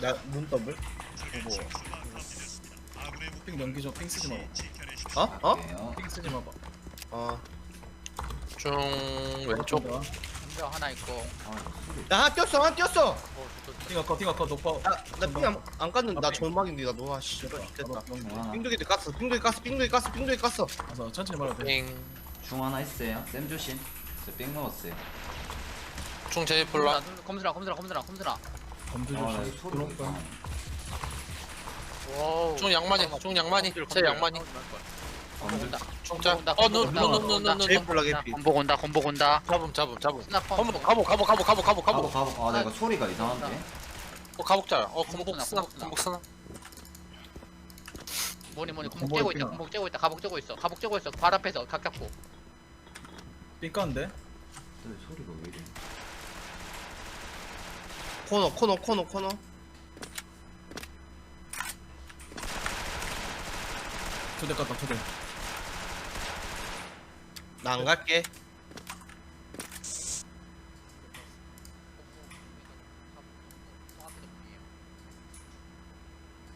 나 눈 더블 뭐 핑 넘기죠. 핑 쓰지 마봐. 어? 어? 핑 쓰지 마봐. 어. 중 왼쪽 야, 담배 하나 있고 아. 나 하나 뛰었어 어, 핑 아까 핑 아까 높아. 나나핑안 안 깠는데 나 절막인데 나 너무 아씨 아, 됐다 중 하나. 빙두개도 깠어 빙두개 깠어 빙두개 깠어 빙두개 깠어 그래서 천천히 말아도 돼. 빙. 중 하나 있어요. 쌤 조심. 저뺑 먹었어요. 중 제일 볼라. 검수라 검수라 검수라 검수라 검주 아, 나 조심. 소리 그런 왜 거야. 와우 중 양만이. 중 양만이. 제 양만이. 검들. 온다 중짜. 온다, 어, 눈, 온다, 눈, 온다, 눈, 눈, 온다. 눈, 제일 눈. 볼라 개피 건복 온다 건복 온다 잡음, 잡음, 잡음. 스나퍼 가보, 가보, 가보, 가보, 가보, 가보, 가보, 가보. 가보. 아, 나 이거 소리가 이상한데. 어, 가복자야. 어, 건복 건복 쓰나, 쓰나, 건복 건복 쓰나. 뭐니 뭐니 건복 건복 째고 있다 있구나. 건복 째고 있다 가복 째고 있어 가복 째고 있어 발 앞에서 각 잡고 핑 깠는데. 또 소리가? 코너 코너 코너 코너. 초대 깠다 초대. 나 안 갈게.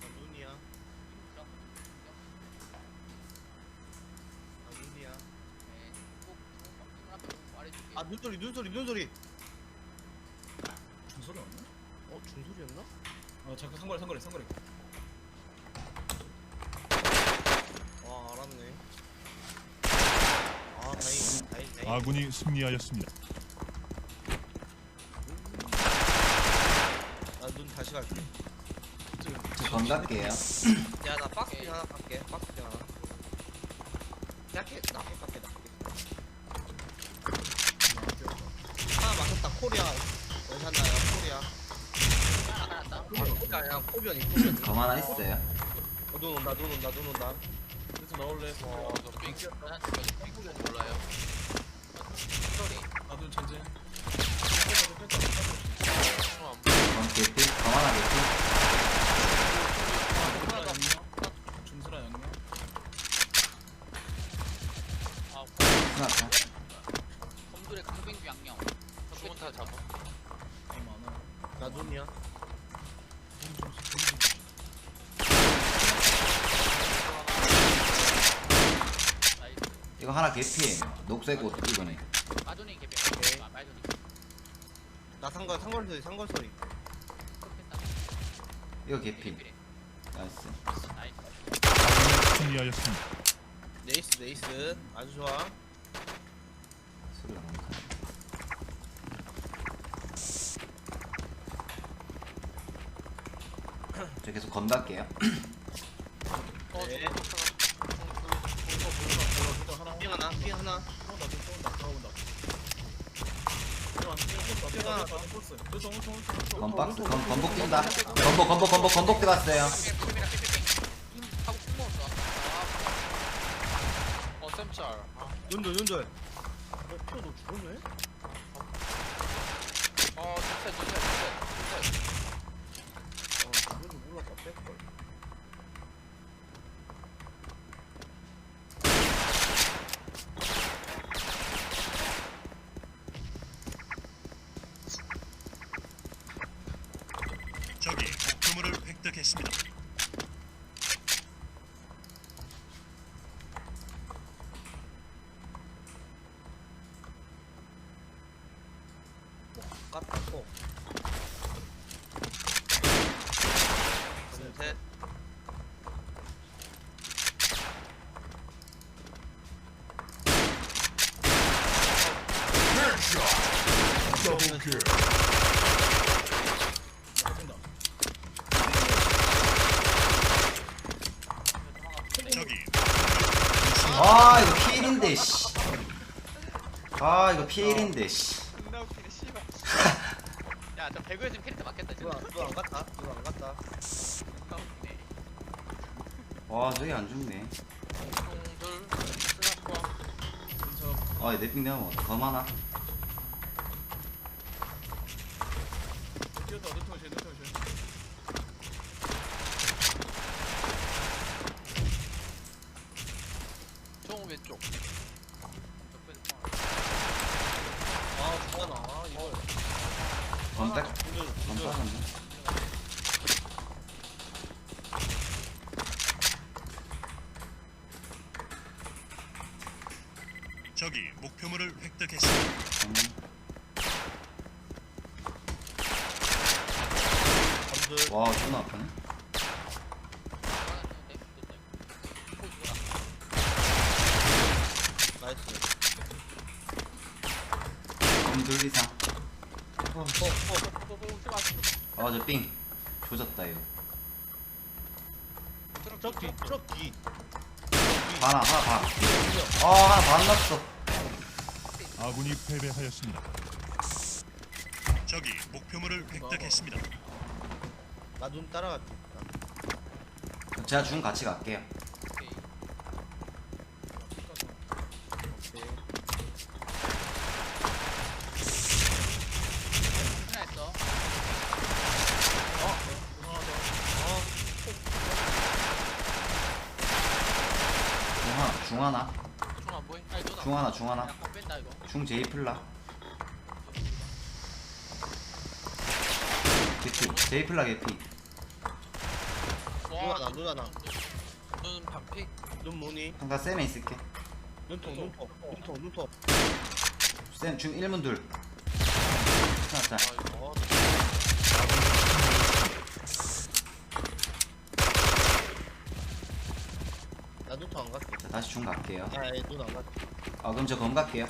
나 눈이야. 나 눈이야. 아 눈소리 눈소리 눈소리 중소리 어 중소리였나? 아 잠깐 상거리 상거리 상거리. 와 알았네 아 다행이다 다행 다행 아군이 승리하였습니다. 나눈 다시 갈게 저검 갈게요. 야 나 박스 하나 갈게 박스 하나 약해 나 할게 갈게 나 할게 하나 맞췄다 코리아 아니야 코변이 코변이 검 하나 있어요. 어, 눈 온다 눈 온다 눈 온다 그래서 나올래. 어, 몰라요 소리 나도 전제. 검 개피. 검 하나 개피. 녹색 옷 이거네. 마존이 오케이. 아, 마존이 나 상관 상관 소리 상관 소리 이거 개피. 나이스. 나이스 승리하였습니다. 네이스 네이스 아주 좋아 소리가 너무 큰. 저 계속 검 갈게요. 어, 네. 중 수 하나. 삥 하나 박스. 검 검복 뛴다. 검복 들어갔어요. 피빙이랑 피빙 힘 하고 푹 먹었어 어, 쌤짤. 아, 아 이거 피일인데 씨. 아 이거 피일인데 씨. 존나 웃기네 씨발 야저 배구였으면 캐릭터 맞겠다 진짜 눈안 갔다 눈안 갔다 존나 웃기네 와 저기 안 죽네. 스나퍼. 아 내핑 내가 먹었다. 왼쪽 왼쪽 아 좋아나 이거 건데? 안 빠졌네. 적이 목표물을 획득했습니다. 와, 존나 아프네. 아저삥 조졌다 이거 저기 저기. 하나 하나 반아 하나 반 났어. 아군이 패배하였습니다. 적이 목표물을 획득했습니다. 나 눈 따라갈게. 제가 중 같이 갈게요 오케이. 오케이 하나 했어. 중 하나 중 하나 중안 보이? 아니 누나. 중 하나? 중 하나 약간 뺀다 이거. 중 제이 플라? 개피 제이 플라 개피. 누나 나 누나 나눈 눈 반피. 뭐니? 잠깐 쌤에 있을게. 눈통 눈통 눈통 눈통 쌤중 1문 둘. 하나 짤어나 눈통 안 갈게. 자, 다시 중 갈게요. 아예 눈안 갈게 아 그럼 저 검 갈게요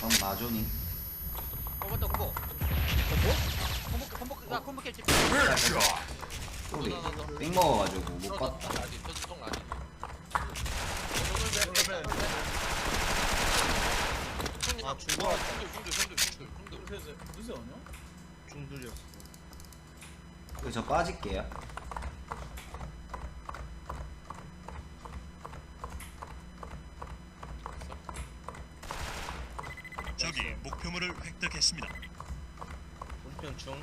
검 마조니 어 맞다 그거. 콤보 콤보 야 콤보 캡치. 쏘리 삥 먹어가지고 못 봤다 아직 저쪽 아직. 아 중들 중들 중들 중들. 그래서 무슨 아니야? 중들이었어. 그저 빠질게요. 적이 목표물을 획득했습니다. 우편 중.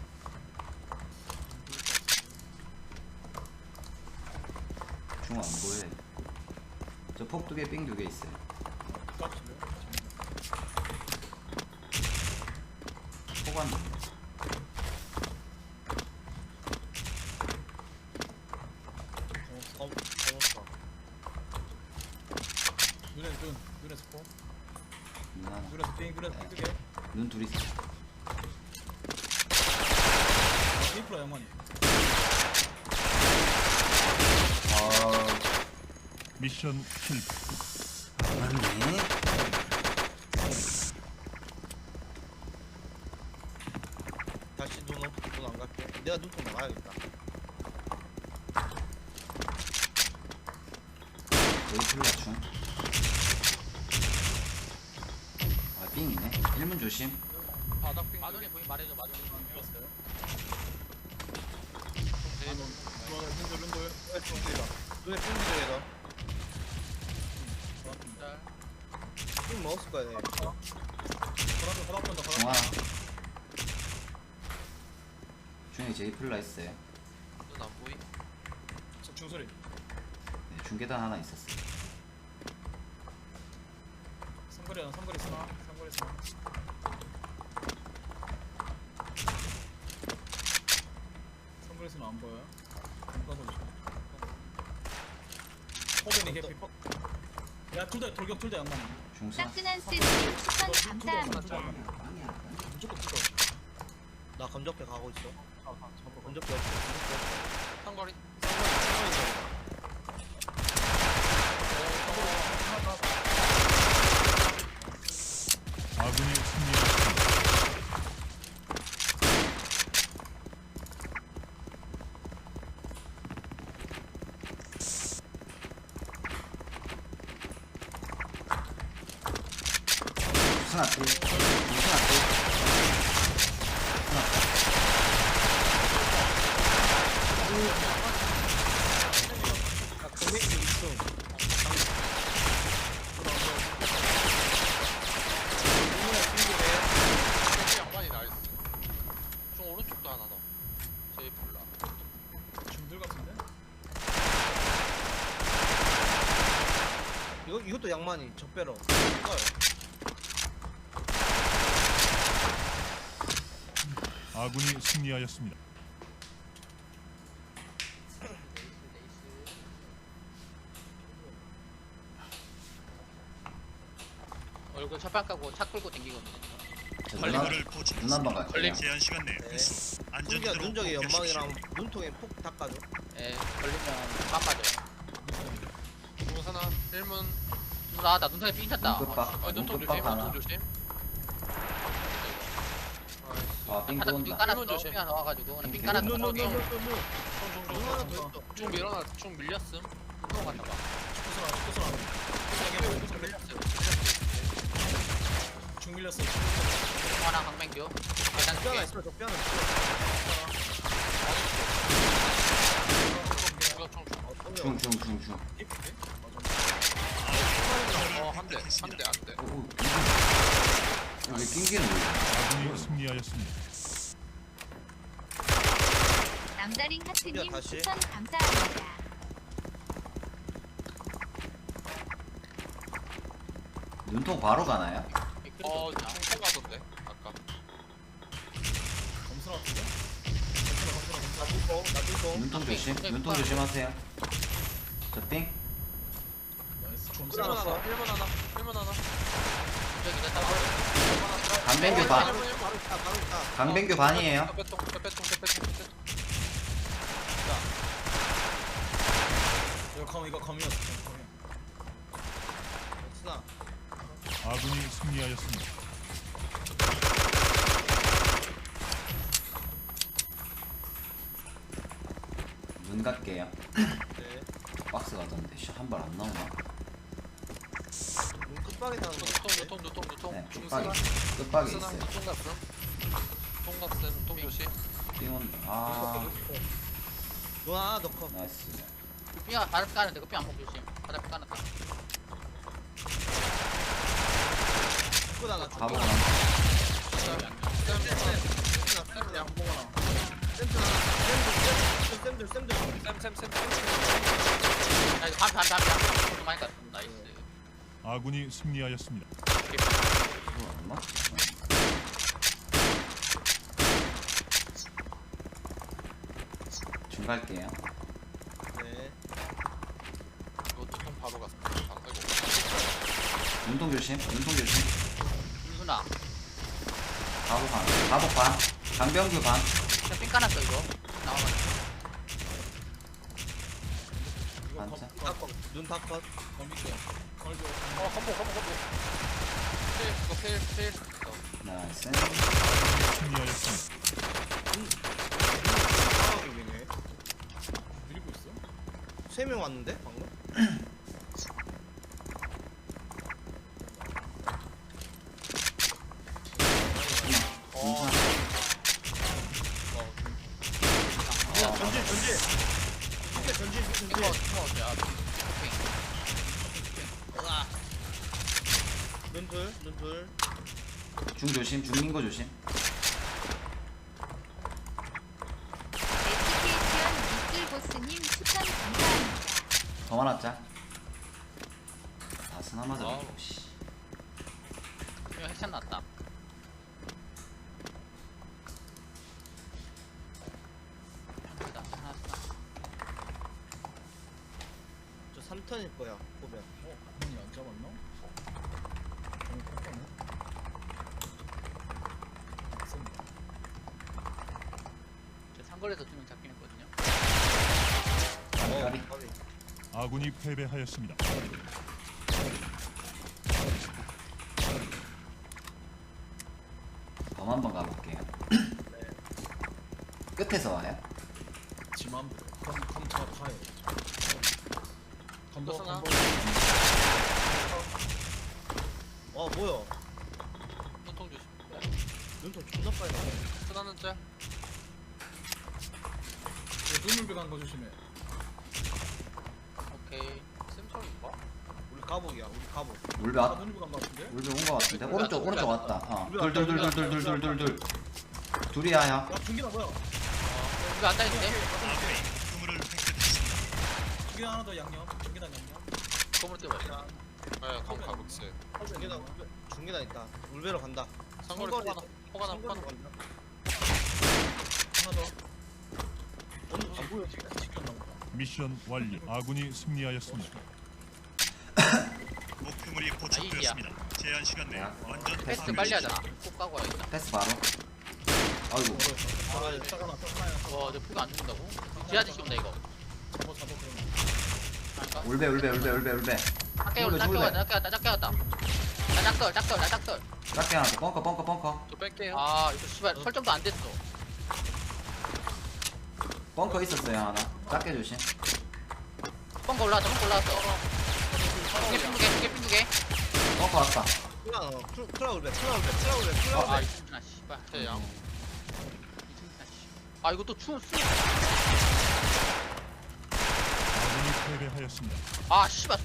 중안 보여. 저 폭 두 개 삥 두 개 있어요. 깍지요? 폭안 어, 검, 검었어. 눈에 눈 눈에 스포 누나 눈 둘이 있어. 양만이 아 미션 실패. 맞네 삥이네. 1문 조심. 바닥 빙. 마돈이 보이 말해줘 마돈이. 죽었어요. 들어가 눈들 눈들 눈에. 짤. 쭉 먹었을 거야, 내가. 바닥 본다. 중에 제이플라 있어요. 눈안 보이. 저 중소리 네, 중계단 하나 있었어요. 삼거리 하나 삼거리 쓰나 쓰나 안 보여요? 호빈이 개피 퍼 야둘 다 돌격 둘다 양만 중사. 따끈한 스님 추천 감사합니다. 무조건 둘다 나 건적배 가고 있어. 아, 아, 잡아 건적배 없어. 건적배 없어. 상거리. 아군이 장만이 적배로 아군이 승리하였습니다. 얼굴 첫판 까고 차 끌고 댕기거든요. 관리물을 보충. 눈난방 가. 걸림. 제한 시간 내에 네. 회수. 안전 훈기야 들어오고 눈적의 연막이랑 눈통에 폭 닦아줘 예, 걸리면 빡빠져요. 4, 1문 누나, 나 눈썹에 삥 찼다. 눈끝박 어, 눈통 조심 하나 눈통 조심 아삥 바닥 또삥 온다 깔았어. 일본 조심. 삥 하나 넣어가지고. 나삥 눈, 깔았어. 눈, 눈, 삥. 눈, 눈, 눈, 눈. 눈 하나 더 있어. 쭉 밀어놔 쭉 밀렸음 또 갔나 봐. 코스라 코스라 쭉 밀렸음 중 밀렸어 하나 강맹교. 두뼈 하나 개. 있어. 저뼈 하나 있어. 어, 똥이야. 중중중 중 어 한대 한대한대 오 여기 낑기는 왜 아군이 승리하였습니다. 남다링 하트님 다시. 추천 감사합니다. 눈통 바로 가나요? 어 중통 가던데 아까 검수 같은데? 나 눈통, 나 눈통. 눈통 조심 네, 눈통 네. 조심하세요 좀 1문 하나 1문 하나 1문 하나 저기 됐다. 강뱅규 반 바로 바로. 강뱅규 반이에요 빼통 빼통 빼통 빼통 이거 검 이거 검이었어 검이야. 엑스나. 아군이 승리하였습니다. 눈 갈게요 네. 박스 가던데 한발 안 나오나? 뒷방에 나오는 거 같아. 톰, 톰, 톰, 톰, 톰. 네, 뚝박이. 뚝박이 있어요. 통갑슴. 통갑슴, 통조시. 띵온다. 아, 누나 너커 나이스. 삐가 바람 까는데 그삐안 먹고 조심. 바람 까놨다. 죽고 나가 죽고 바보가 나가 많다. 쌤들 안 보고 나 쌤들 쌤들 쌤들 쌤들 쌤들 쌤들 쌤들 야, 이거 밤, 밤, 밤, 밤. 좀 많이 갔다. 나이스. 아군이 승리하였습니다. 이거 얼마? 중 갈게요 네. 이거 누통 바로 아, 아이고 눈통 조심 눈통 조심 윤순아. 바보 반 바보 반 강병규 반 그냥 삥 까놨어, 이거. 나와가지고. 반차 닦어. 눈다 컷. 검이게 걸고 어 건보 건보 건보 테일 테일 테일 나이스 준비하였습니다. 아 여기네 느리고 있어? 세 명 왔는데 방금? 다스나 맞아 아우. 씨 이거 핵샷 났다. 하나, 하나. 저 3턴일 거야 보면. 어? 공이 안 잡았나? 저 상거리에서 두명 잡긴 했거든요. 어. 까비. 까비. 아군이 패배하였습니다. 범 한번 가볼게요 끝에서 와요 지맘 검검저 파에 검도? 검도 어 뭐야? 눈통 조심 눈통 존나 빨리 나네. 쓰나는 짤 눈물배 간거 조심해 오케이. 샘솔 인가? 우리 가복이야 우리 가복 물배 왔다 물배 온거 같은데? 물배 오른쪽 물배 왔다, 물배 왔다, 물배 둘둘둘둘둘둘둘 둘이야 야 중기나 뭐야? 우리 안 다니는데? 중기 하나 더 양념. 중기나 양념. 검으로 뛰어봐 네, 검 가복세. 중계단 중계단 있다 울베로 간다. 상거리 포가 나, 포가 나, 포가 나. 하나 더. 어느 안 보여 지금. 미션 완료. 아군이 승리하였습니다. 목표물이 포착되었습니다. 제한 시간 내 야. 완전 패스 빨리 하잖아. 꼭 까고 와야겠다. 패스 바로 아이고 아. 와, 저 피가 안 죽는다고? 지하지 씌운다 이거. 잡어 잡어 그러면. 아닌가? 울베 울베 울베 울베 울베 작게 올라, 작게. 왔다, 작게 왔다, 작게 왔다. 나 짝돌, 짝돌, 나 짝돌. 작게 하나 더 뻥커 뻥커 뻥커 저 뺄게요. 아, 이거 씨발 설정도 안 됐어. 뻥커 있었어요 하나 작게 조심 뻥거 올라왔어, 뻥거 올라왔어. 두개 두 개, 두개 핀두 개. 뻥커 왔다 크라 크라 울베 크라 울베 크라 울베 아, 크라 울베 이승준아 씨발. 제 양. 이승준아 씨. 아, 이거 또 추, 수. 아군이 패배하였습니다. 아, 씨발.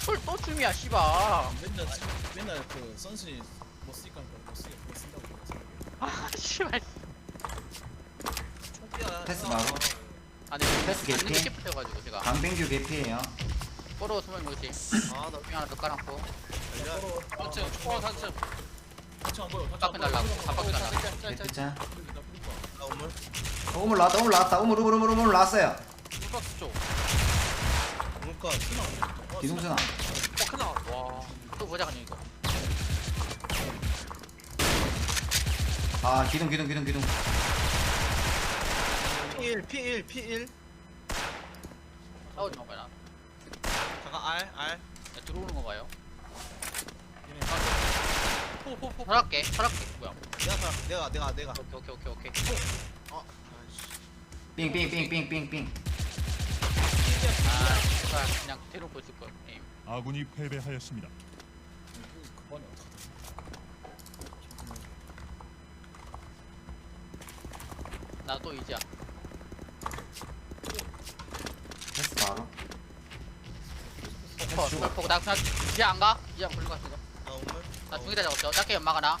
술또 춤이야, 씨발. 맨날 맨날 그 선순이 못 쓰니까 못 쓰게 못 쓴다고. 아, 씨발. 패스 바로 아, 네. 패스 개피. 안는게 시프트여가지고 제가. 강빙규 개피에요 포로 스물 뭐지? 아나 빙 하나 더 깔았고. 단층, 초월 단층. 같이 안 보여. 같이 바퀴 날라고. 바퀴 날라고. 개피자 나 오물 어, 우물 나왔다 우물 나왔다 우물 우물 우물 우물 나왔어요 풀박스 쪽. 오물까 기둥순아 어, 크나. 와. 또 보자, 그냥 이거. 아 기둥 기둥 기둥 기둥 P1 P1 P1 싸우지 마, 빨리. 나. 잠깐 알알 야, 들어오는 거 봐요. 포포포. 설할게, 설할게. 뭐야? 내가 사 내가 내가 내가 오케이, 오케이, 오케이, 오케이. 어 아이씨 삥삥삥삥삥삥 아, 제발 그냥 대놓고 있을 걸. 아군이 패배하였습니다. 어떡하지? 나또 이제야. 패스 바로 포, 죽어. 포, 나 그냥 이제 안 가? 이제 안 걸린 것 같은데. 나 오물 나 중기다 잡았어. 작게 연막 하나.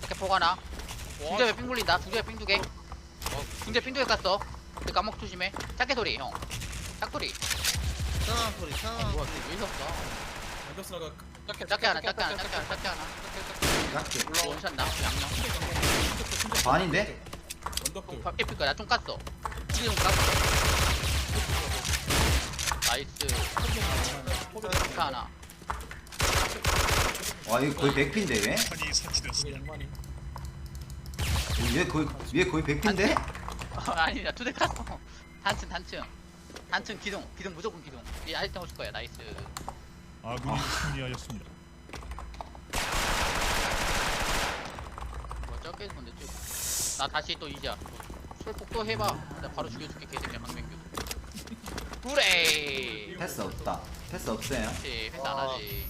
작게 포 하나. 중대 왜삥 굴린다. 중대 삥두 개. 중대 삥두 개 깠어. 근데 까먹 조심해. 작게 소리, 형. 짝 소리. 천안 소리 뭐야, 소리 왜 이렇다. 안겼으나가 작게 하나, 작게 하나, 작게 하나, 작게 하나. 작게 올라 원샷 나. 양념. 반인데? 언덕들. 밖에 필 거야. 나좀 깠어. 지금 좀 깠어. 나이스. 스타 하나. 와 이거 거의 100피인데 얘? 탄이 그게 설치되었습니다. 양반이. 얘 거의 얘 거의 100피인데? 아니, 나두대 깠어. 단층, 단층. 단층 기둥. 기둥 무조건 기둥. 이 아이템 오실 거야. 나이스. 아군이 승리하였습니다. 뭐 적게 건데 쭉. 나 다시 또 이제야. 술폭 또 해봐. 나 바로 죽여줄게 개새끼야 강맹규. 그래. 패스 없다 패스 없어요 그렇지. 패스 안 하지.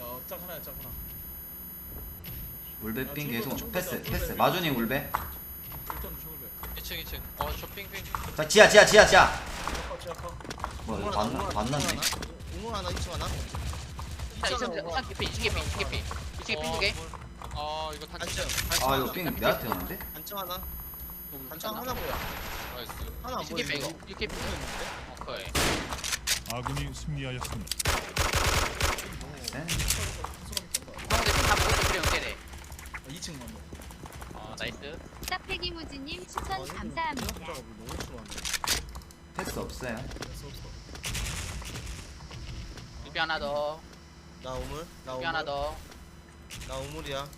야, 짝 하나야, 짝 하나. 울베 삥 계속 패스 패스 마주님 울베 일단 죽을래. 2층 2층. 어, 저 핑핑. 자 지하 지하 지하 지하 지하커, 지하커. 뭐야 이거 봤나? 봤나네 우물 하나 2층 하나 자, 이층 이층 개피, 이층 개피, 이층 개피. 이층 개피 두 개. 아, 이거 단층. 단층 아 이거 삥 내한테 오는데? 단층 하나 단층. 하나 보여 나이스. 하나 안 이층 개피 이거. 보이는데 이층 개피. 오케이. 아군이 승리하였습니다. 네. 형들 팀다 먹었어. 그래 연계돼. 2층만 뭐. 어, 나이스. 사페기 무지님 추천 아, 감사합니다. 너무 패스 없어요 됐어, 없어. 유비 하나 더. 나 우물 나 우물 하나 더. 나 우물이야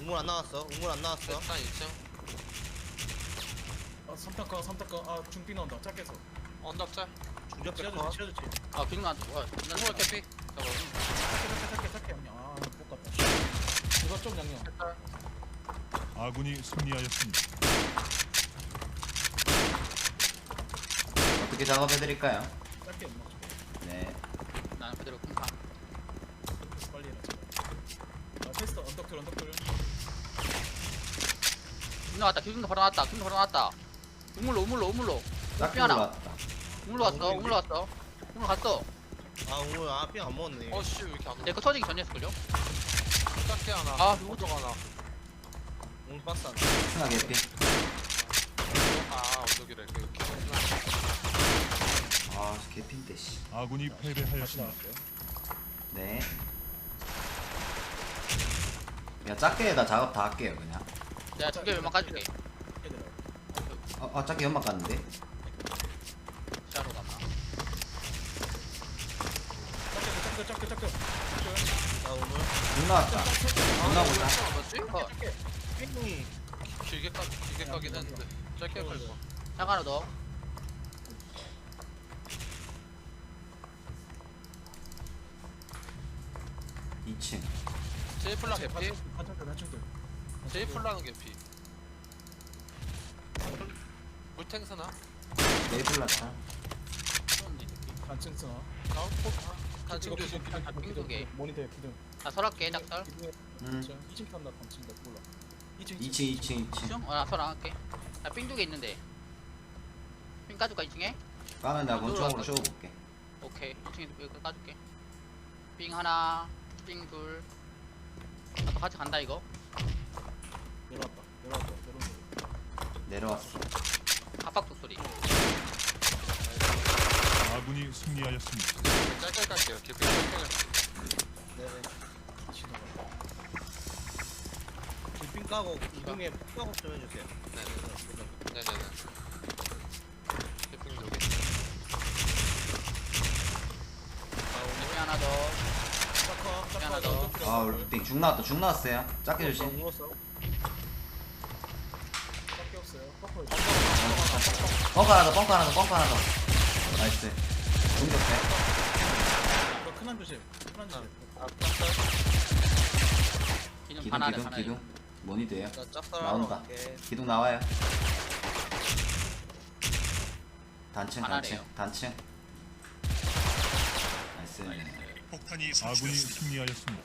우물 안 나왔어 우물 안 나왔어 한 2층. 아, 삼타카, 삼타카. 아, 중빙 나온다. 짝에서. 언덕 짤. 중접 치아주지, 백커 치아주지. 아 기둥 나한테 뭐야? 우물 캐피. 잡아. 양념. 아, 못 갔다. 이거 좀 양념. 아군이 승리하였습니다. 어떻게 작업해드릴까요? 엄마. 네 나는 그대로 쿵팡. 빨리 해라, 제발. 아, 테스트 언덕들, 언덕들. 나왔다. 기둥도 바로 나왔다. 기둥도 바로 나왔다. 우물로 우물로 우물로. 작게 하나. 우물로 왔어. 우물로 왔어. 우물로 갔어. 아 우물 아삥안 먹었네 어, 씨, 왜 이렇게 안 내 거 터지기 전에 했을걸요? 작게 하나. 아, 오적 하나. 우물 박스 하나 개피 아, 오적이래. 그 계속 아 개피인데 씨 아군이 패배하였습니다. 네. 야 작게에다 작업 다 할게요 그냥 내가 두개 얼마 까줄게. 어, 어 짝게 연막 갔는데 시야로 가봐 짝게 짝게 짝게 짝게 나 오늘 중 나왔다? 어 뺑이 길게 까 길게 까긴 했는데 짧게 갈 거. 짝 하나 더 2층 제이 플랑 개피. 한층들 한층들 제이 플랑은 개피. 물탱스나? 메이플 났다 단층 쓰나 나웃포 단층 기둥, 조심. 기둥, 기둥, 두 개. 기둥, 모니터에 기둥. 나 설할게 음. 2층 탄다 단층 나 몰라. 2층 2층 2층 2층. 중? 어나 설안 할게. 나삥 두개 있는데. 삥 까줄까 2층에? 까면 누르러 권총으로 왔다. 쏘볼게. 오케이. 2층에 이거 까줄게. 삥 하나 삥둘. 나도 같이 간다 이거? 내려왔다 내려왔다 내려온다 내려왔어. 합박독 소리 아군이 승리하였습니다. 짧게 갈게요. 개피 짧게 갈게요. 네네 빙 까고 이동에 뽕좀 해주세요 네네네. 개피 여기. 삥 하나 더 짝커 하나 짝커 더. 아 울빙 중 나왔다 중 나왔어요 짝게 조심 누웠어 짝게 없어요 커커 벙커 하나 더 벙커 하나 더 벙커 하나 더 나이스. 공격해 이거 큰한 조심 큰한 조심. 아. 기둥 기둥 기둥. 나 짝살 나온다. 기둥 나와요. 단층 하나래요. 단층. 단층 나이스. 아군이 승리하였습니다.